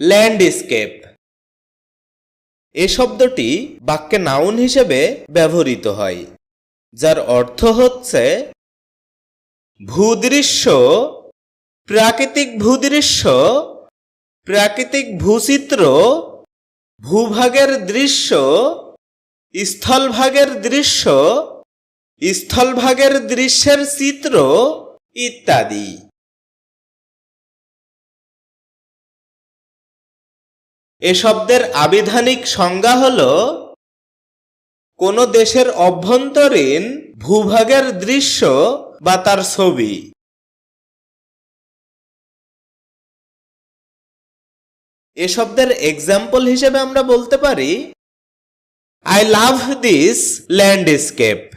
Landscape. এ শব্দটি বাক্যে noun হিসেবে ব্যবহৃত হয়, যার অর্থ হচ্ছে ভূদৃশ্য, প্রাকৃতিক ভূদৃশ্য, প্রাকৃতিক ভূচিত্র, ভূভাগের দৃশ্য, স্থলভাগের দৃশ্য, স্থলভাগের দৃশ্যের চিত্র ইত্যাদি। এ শব্দের আবিধানিক সংজ্ঞা হল কোন দেশের অভ্যন্তরীণ ভূভাগের দৃশ্য বা তার ছবি। এ শব্দের এক্সাম্পল হিসেবে আমরা বলতে পারি আই লাভ দিস ল্যান্ডস্কেপ